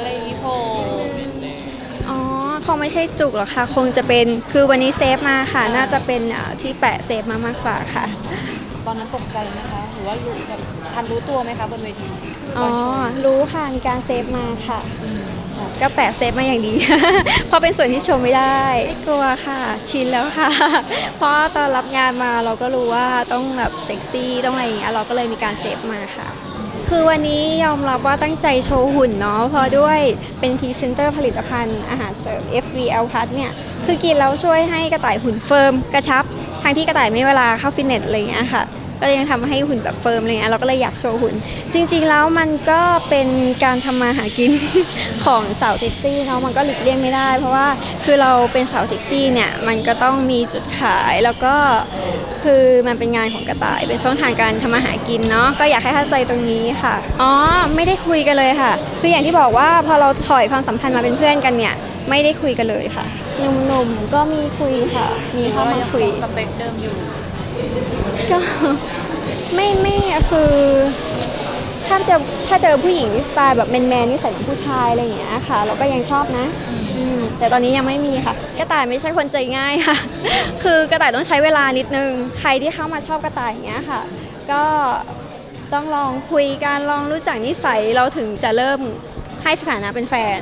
อะไรอย่างงี้โผล่อ๋อคงไม่ใช่จุกหรอกค่ะ คงจะเป็นคือวันนี้เซฟมาค่ะ น่าจะเป็นอ่าที่แปะเซฟมามากกว่าค่ะ ตอนนั้นตกใจไหมคะ หรือว่ารู้แบบทันรู้ตัวไหมคะบนเวทีอ๋อก่อนโชว์รู้ค่ะ มีการเซฟมาค่ะก็แปะเซฟมาอย่างดี เพราะเป็นส่วนที่โชว์ไม่ได้ ไม่กลัวค่ะ ชินแล้วค่ะ เพราะตอนรับงานมาเราก็รู้ว่าต้องแบบเซ็กซี่ต้องอะไรอย่างเงี้ยเราก็เลยมีการเซฟมาค่ะ คือวันนี้ยอมรับว่าตั้งใจโชว์หุ่นเนาะเพราะด้วยเป็นพรีเซนเตอร์ผลิตภัณฑ์อาหารเสริม FVL Plus เนี่ยคือกินแล้วช่วยให้กระต่ายหุ่นเฟิร์มกระชับทางที่กระต่ายไม่เวลาเข้าฟิตเนสอะไรอย่างเงี้ยค่ะ ก็ยังทำให้หุ่นแบบเฟิร์มอะไรเงี้ยเราก็เลยอยากโชว์หุ่น จริง ๆ แล้วมันก็เป็นการทำมาหากินของสาวเซ็กซี่เนาะมันก็หลีกเลี่ยงไม่ได้ เพราะว่าคือเราเป็นสาวเซ็กซี่เนี่ยมันก็ต้องมีจุดขายแล้วก็ คือมันเป็นงานของกระต่าย เป็นช่องทางการทำมาหากินเนาะก็อยากให้เข้าใจตรงนี้ค่ะอ๋อไม่ได้คุยกันเลยค่ะ คืออย่างที่บอกว่าพอเราถอยความสัมพันธ์มาเป็นเพื่อนกันเนี่ยไม่ได้คุยกันเลยค่ะหนุ่มๆก็มีคุยค่ะ มีเข้ามาคุยสเปคเดิมอยู่ก็ไม่ไม่อะคือถ้าเจอถ้าเจอผู้หญิงที่สไตล์แบบแมนแมนๆนี่ใส่เหมือนผู้ชายอะไรอย่างเงี้ยค่ะ เราก็ยังชอบนะอืม แต่ตอนนี้ยังไม่มีค่ะ กระต่ายไม่ใช่คนใจง่ายค่ะ คือกระต่ายต้องใช้เวลานิดนึง ใครที่เข้ามาชอบกระต่ายอย่างเงี้ยค่ะ ก็ต้องลองคุยกันลองรู้จักนิสัยเราถึงจะเริ่มให้สถานะเป็นแฟน